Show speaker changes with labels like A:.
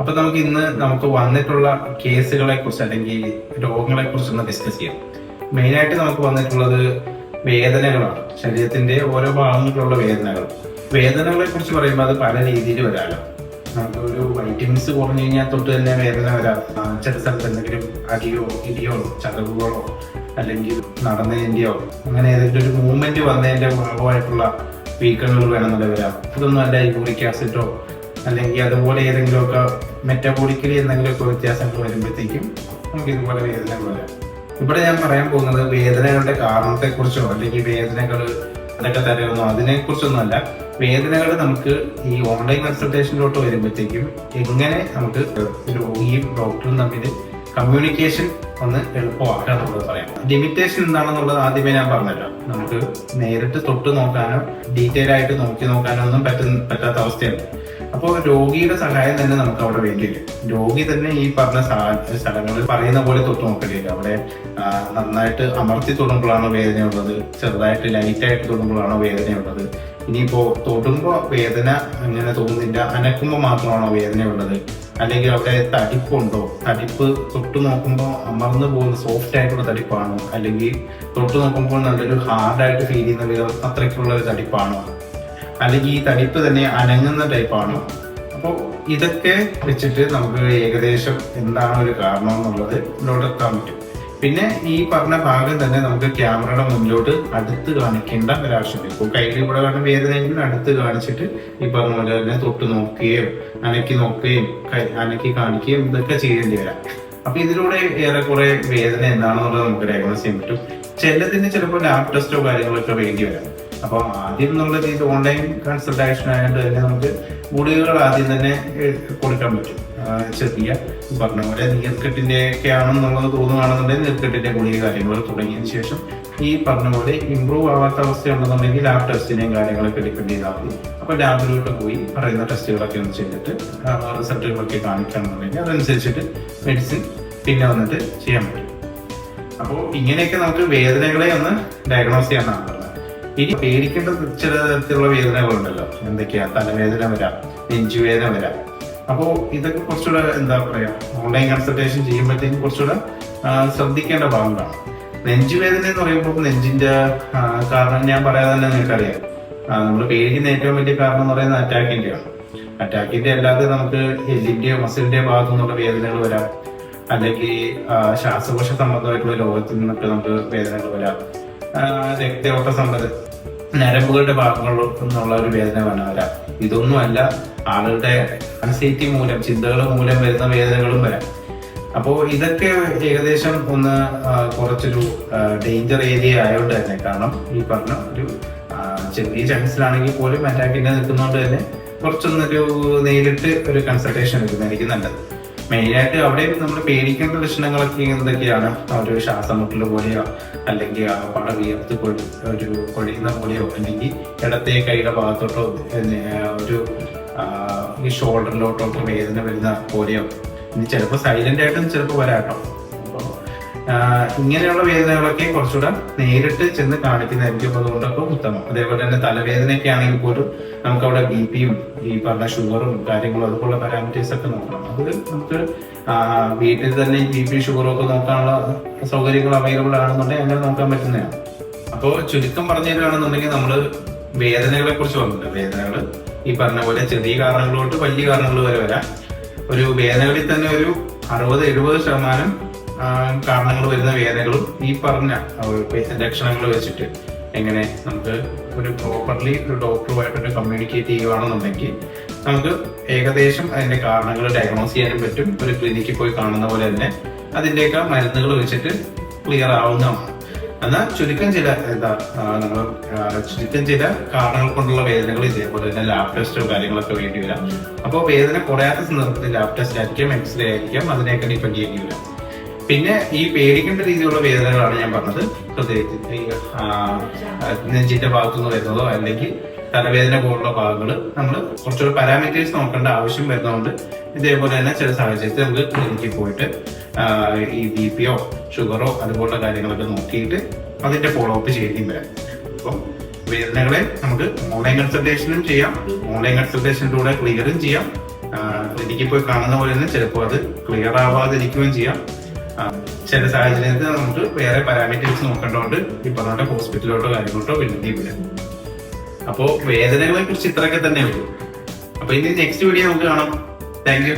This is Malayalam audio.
A: അപ്പൊ നമുക്ക് ഇന്ന് നമുക്ക് വന്നിട്ടുള്ള കേസുകളെ കുറിച്ച് അല്ലെങ്കിൽ രോഗങ്ങളെ കുറിച്ച് ഒന്ന് ഡിസ്കസ് ചെയ്യാം. മെയിൻ ആയിട്ട് നമുക്ക് വന്നിട്ടുള്ളത് വേദനകളാണ്. ശരീരത്തിന്റെ ഓരോ ഭാഗങ്ങളിലുള്ള വേദനകൾ. വേദനകളെ കുറിച്ച് പറയുമ്പോൾ അത് പല രീതിയിൽ വരാമല്ലോ നമുക്ക് ഒരു വൈറ്റമിൻസ് കുറഞ്ഞു കഴിഞ്ഞാൽ തൊട്ട് തന്നെ വേദന വരാം. ചില സ്ഥലത്ത് എന്തെങ്കിലും അടിയോ ഇടിയോ ചതവുകളോ അല്ലെങ്കിൽ നടന്നതിന്റെയോ അങ്ങനെ ഏതെങ്കിലും ഒരു മൂവ്മെന്റ് വന്നതിന്റെ ഭാഗമായിട്ടുള്ള വീക്കണുകൾ വേണമെന്നുള്ള വരാം. ഇതൊന്നും അല്ല യൂറിക് ആസിഡോ അല്ലെങ്കിൽ അതുപോലെ ഏതെങ്കിലുമൊക്കെ മെറ്റബോളിക്കലി എന്തെങ്കിലുമൊക്കെ വ്യത്യാസങ്ങൾ വരുമ്പോഴത്തേക്കും നമുക്ക് ഇതുപോലെ വേദനകൾ വരാം. ഇവിടെ ഞാൻ പറയാൻ പോകുന്നത് വേദനകളുടെ കാരണത്തെക്കുറിച്ചോ അല്ലെങ്കിൽ വേദനകൾ അതൊക്കെ തരുമെന്നോ അതിനെ കുറിച്ചൊന്നുമല്ല വേദനകൾ നമുക്ക് ഈ ഓൺലൈൻ കൺസൾട്ടേഷനിലോട്ട് വരുമ്പോഴത്തേക്കും എങ്ങനെ നമുക്ക് രോഗിയും ഡോക്ടറും തമ്മിൽ കമ്മ്യൂണിക്കേഷൻ ഒന്ന് എളുപ്പമാക്കുക എന്നുള്ളത് പറയാം. ലിമിറ്റേഷൻ എന്താണെന്നുള്ളത് ആദ്യമേ ഞാൻ പറഞ്ഞല്ലോ നമുക്ക് നേരിട്ട് തൊട്ട് നോക്കാനോ ഡീറ്റെയിൽ ആയിട്ട് നോക്കി നോക്കാനോ ഒന്നും പറ്റുന്ന പറ്റാത്ത അവസ്ഥയുണ്ട് അപ്പോൾ രോഗിയുടെ സഹായം തന്നെ നമുക്ക് അവിടെ വേണ്ടിയില്ല രോഗി തന്നെ ഈ പറഞ്ഞ സ്ഥ- സ്ഥലങ്ങളിൽ പറയുന്ന പോലെ തൊട്ട് നോക്കേണ്ടിയില്ല അവിടെ നന്നായിട്ട് അമർത്തി തൊടുമ്പോഴാണോ വേദനയുള്ളത് ചെറുതായിട്ട് ലൈറ്റായിട്ട് തൊടുമ്പോഴാണോ വേദനയുള്ളത് ഇനിയിപ്പോ തൊടുമ്പോ വേദന അങ്ങനെ തോന്നുന്നില്ല അനക്കുമ്പോ മാത്രമാണോ വേദനയുള്ളത് അല്ലെങ്കിൽ അവിടെ തടിപ്പുണ്ടോ? തടിപ്പ് തൊട്ട് നോക്കുമ്പോൾ അമർന്നു പോകുന്ന സോഫ്റ്റ് ആയിട്ടുള്ള തടിപ്പാണോ? അല്ലെങ്കിൽ തൊട്ട് നോക്കുമ്പോൾ നല്ലൊരു ഹാർഡായിട്ട് ഫീൽ ചെയ്യുന്ന അത്രയ്ക്കുള്ള ഒരു തടിപ്പാണോ? അല്ലെങ്കിൽ ഈ തടിപ്പ് തന്നെ അനങ്ങുന്ന ടൈപ്പാണോ. അപ്പോൾ ഇതൊക്കെ വെച്ചിട്ട് നമുക്ക് ഏകദേശം എന്താണ് ഒരു കാരണം എന്നുള്ളത് നോട്ടെത്താൻ പറ്റും. പിന്നെ ഈ പറഞ്ഞ ഭാഗം തന്നെ നമുക്ക് ക്യാമറയുടെ മുന്നിലോട്ട് അടുത്ത് കാണിക്കേണ്ട ഒരാവശ്യമില്ല. ഇപ്പോൾ കയ്യിൽ ഇവിടെ കാണുന്ന വേദനയെങ്കിലും അടുത്ത് കാണിച്ചിട്ട് ഈ പറഞ്ഞ പോലെ തന്നെ തൊട്ട് നോക്കുകയോ അനക്കി നോക്കുകയും അനക്കി കാണിക്കുകയും ഇതൊക്കെ ചെയ്യേണ്ടി വരാം. അപ്പൊ ഇതിലൂടെ ഏറെക്കുറെ വേദന എന്താണെന്നുള്ളത് നമുക്ക് ഡയഗ്നോസ് ചെയ്യാൻ പറ്റും. ചിലതിന് ചിലപ്പോൾ ലാബ് ടെസ്റ്റോ കാര്യങ്ങളൊക്കെ വേണ്ടി വരാം. അപ്പൊ ആദ്യം എന്നുള്ള ഇത് ഓൺലൈൻ കൺസൾട്ടേഷൻ ആയതുകൊണ്ട് തന്നെ നമുക്ക് ഗുളികകൾ ആദ്യം തന്നെ കൊടുക്കാൻ പറ്റും. ചെറിയ പറഞ്ഞ പോലെ നീർക്കെട്ടിന്റെ ഒക്കെ ആണെന്നുള്ളത് തോന്നുകയാണെന്നുണ്ടെങ്കിൽ നീർക്കെട്ടിന്റെ ഗുളിക കാര്യങ്ങൾ തുടങ്ങിയതിന് ശേഷം ഈ പറഞ്ഞ പോലെ ഇമ്പ്രൂവ് ആവാത്ത അവസ്ഥയുണ്ടെന്നുണ്ടെങ്കിൽ ലാബ് ടെസ്റ്റിനെയും കാര്യങ്ങളൊക്കെ ഡിപ്പെൻഡ് ചെയ്താൽ മതി. അപ്പോൾ ലാബിലോട്ട് പോയി പറയുന്ന ടെസ്റ്റുകളൊക്കെ ഒന്ന് ചെയ്തിട്ട് റിസൾട്ടുകളൊക്കെ കാണിക്കുകയാണെന്നുണ്ടെങ്കിൽ അതനുസരിച്ചിട്ട് മെഡിസിൻ പിന്നെ വന്നിട്ട് ചെയ്യാൻ പറ്റും. അപ്പോൾ ഇങ്ങനെയൊക്കെ നമുക്ക് വേദനകളെ ഒന്ന് ഡയഗ്നോസ് പറഞ്ഞത് ഇനി പേടിക്കേണ്ട ചില തരത്തിലുള്ള വേദനകളുണ്ടല്ലോ. എന്തൊക്കെയാ? തലവേദന വരാം നെഞ്ചുവേദന വരാം. അപ്പോൾ ഇതൊക്കെ കുറച്ചുകൂടെ എന്താ പറയാ ഓൺലൈൻ കൺസൾട്ടേഷൻ ചെയ്യുമ്പോഴത്തേക്കും കുറച്ചുകൂടെ ശ്രദ്ധിക്കേണ്ട ഭാഗങ്ങളാണ്. നെഞ്ചുവേദന എന്ന് പറയുമ്പോൾ നെഞ്ചിന്റെ കാരണം ഞാൻ പറയാതെ തന്നെ നിങ്ങൾക്കറിയാം. നമ്മൾ പേടിക്കുന്ന ഏറ്റവും വലിയ കാരണം എന്ന് പറയുന്നത് അറ്റാക്കിന്റെയാണ്. അറ്റാക്കിന്റെ അല്ലാതെ നമുക്ക് എല്ലിന്റെയോ മസിലിന്റെയോ ഭാഗത്തു നിന്നുള്ള വേദനകൾ വരാം. അല്ലെങ്കിൽ ശ്വാസകോശ സംബന്ധമായിട്ടുള്ള രോഗത്തിൽ നിന്നൊക്കെ നമുക്ക് വേദനകൾ വരാം. രക്തയോട്ട സംബന്ധ ഞരമ്പുകളുടെ ഭാഗങ്ങളിൽ നിന്നുള്ള ഒരു വേദന വരാം ഇതൊന്നുമല്ല ആളുകളുടെ അൺസൈറ്റി മൂലം ചിന്തകൾ മൂലം വരുന്ന വേദനകളും വരാം. അപ്പോൾ ഇതൊക്കെ ഏകദേശം ഒന്ന് കുറച്ചൊരു ഡേഞ്ചർ ഏരിയ ആയതുകൊണ്ട് തന്നെ. കാരണം ഈ പറഞ്ഞ ഒരു ചെറിയ ചാൻസിലാണെങ്കിൽ പോലും അറ്റാക്കിന്റെ നിൽക്കുന്നതുകൊണ്ട് തന്നെ കുറച്ചൊന്നൊരു നേരിട്ട് ഒരു കൺസൾട്ടേഷൻ എടുക്കുന്നതായിരിക്കും നല്ലത്. മെയിനായിട്ട് അവിടെ നമ്മൾ പേടിക്കേണ്ട ലക്ഷണങ്ങളൊക്കെ എന്തൊക്കെയാണ്? ഒരു ശ്വാസമുട്ടൽ പോലെയോ അല്ലെങ്കിൽ പട വിയർത്ത് കൊഴി ഒരു കൊഴിയുന്ന പോലെയോ അല്ലെങ്കിൽ ഇടത്തെ കൈയുടെ ഭാഗത്തോട്ടോ ഒരു ഈ ഷോൾഡറിലോട്ടോ വേദന വരുന്ന പോലെയോ. ഇനി ചിലപ്പോൾ സൈലന്റ് ആയിട്ടും ചിലപ്പോൾ വരാട്ടോ. ഇങ്ങനെയുള്ള വേദനകളൊക്കെ കുറച്ചുകൂടെ നേരിട്ട് ചെന്ന് കാണിക്കുന്നതായിരിക്കും അതുകൊണ്ടൊക്കെ ഉത്തമം. അതേപോലെ തന്നെ തലവേദനയൊക്കെ ആണെങ്കിൽ പോലും നമുക്ക് അവിടെ ബി പിയും ഈ പറഞ്ഞ ഷുഗറും കാര്യങ്ങളും അതുപോലുള്ള പാരാമീറ്റേഴ്സ് ഒക്കെ നോക്കണം. അത് നമുക്ക് വീട്ടിൽ തന്നെ ബി പി ഷുഗറും ഒക്കെ നോക്കാനുള്ള സൗകര്യങ്ങൾ അവൈലബിൾ ആണെന്നുണ്ടെങ്കിൽ അങ്ങനെ നോക്കാൻ പറ്റുന്നതാണ്. അപ്പോൾ ചുരുക്കം പറഞ്ഞു തരികയാണെന്നുണ്ടെങ്കിൽ നമ്മൾ വേദനകളെ കുറിച്ച് പറഞ്ഞിട്ടുണ്ട്. വേദനകൾ ഈ പറഞ്ഞ പോലെ ചെറിയ കാരണങ്ങളോട്ട് വലിയ കാരണങ്ങൾ വരെ വരാം. ഒരു വേദനകളിൽ തന്നെ ഒരു അറുപത് എഴുപത് ശതമാനം കാരണങ്ങൾ വരുന്ന വേദനകളും ഈ പറഞ്ഞ ലക്ഷണങ്ങൾ വെച്ചിട്ട് എങ്ങനെ നമുക്ക് ഒരു പ്രോപ്പർലി ഒരു ഡോക്ടറുമായിട്ടൊരു കമ്മ്യൂണിക്കേറ്റ് ചെയ്യുകയാണെന്നുണ്ടെങ്കിൽ നമുക്ക് ഏകദേശം അതിന്റെ കാരണങ്ങൾ ഡയഗ്നോസ് ചെയ്യാനും പറ്റും. ഒരു ക്ലിനിക്കിൽ പോയി കാണുന്ന പോലെ തന്നെ അതിന്റെയൊക്കെ മരുന്നുകൾ വെച്ചിട്ട് ക്ലിയർ ആവുന്നതാണ്. എന്നാൽ ചുരുക്കം ചില എന്താ നമ്മൾ ചുരുക്കം ചില കാരണങ്ങൾ കൊണ്ടുള്ള വേദനകൾ ഇതേപോലെ തന്നെ ലാബ് ടെസ്റ്റോ കാര്യങ്ങളൊക്കെ വേണ്ടി വരാം. അപ്പോൾ വേദന കുറയാത്ത സന്ദർഭത്തിൽ ലാബ് ടെസ്റ്റ് ആയിരിക്കും എക്സ്റേ ആയിരിക്കും അതിനെയൊക്കെ ഡിപ്പെൻഡ് ചെയ്യേണ്ടി വരാം. പിന്നെ ഈ പേടിക്കേണ്ട രീതിയിലുള്ള വേദനകളാണ് ഞാൻ പറഞ്ഞത്. ഹൃദയത്തിന്റെ നെഞ്ചിന്റെ ഭാഗത്തുനിന്ന് വരുന്നതോ അല്ലെങ്കിൽ തലവേദന പോലുള്ള ഭാഗങ്ങൾ നമ്മൾ കുറച്ചുകൂടെ പാരാമീറ്റേഴ്സ് നോക്കേണ്ട ആവശ്യം വരുന്നതുകൊണ്ട് ഇതേപോലെ തന്നെ ചില സാഹചര്യത്തിൽ നമുക്ക് ക്ലിനിക്കിൽ പോയിട്ട് ഈ ബി പിയോ ഷുഗറോ അതുപോലുള്ള കാര്യങ്ങളൊക്കെ നോക്കിയിട്ട് അതിന്റെ ഫോളോ അപ്പ് ചെയ്യേണ്ടി വരാം. അപ്പം വേദനകളെ നമുക്ക് ഓൺലൈൻ കൺസൾട്ടേഷനും ചെയ്യാം. ഓൺലൈൻ കൺസൾട്ടേഷനിലൂടെ ക്ലിയറും ചെയ്യാം. ക്ലിനിക്കിൽ പോയി കാണുന്ന പോലെ തന്നെ ചിലപ്പോൾ അത് ക്ലിയർ ആവാതിരിക്കുകയും ചെയ്യാം. ചില സാഹചര്യത്തിൽ നമുക്ക് വേറെ പാരാമീറ്റേഴ്സ് നോക്കേണ്ടതുകൊണ്ട് ഈ പറഞ്ഞ ഹോസ്പിറ്റലിലോട്ടോ കാര്യങ്ങളോട്ടോ വിളിക്കുന്നില്ല അപ്പോ വേദനകളെ കുറിച്ച് ഇത്രയൊക്കെ തന്നെ ഉള്ളൂ. അപ്പൊ ഇനി നെക്സ്റ്റ് വീഡിയോ നമുക്ക് കാണാം. Thank you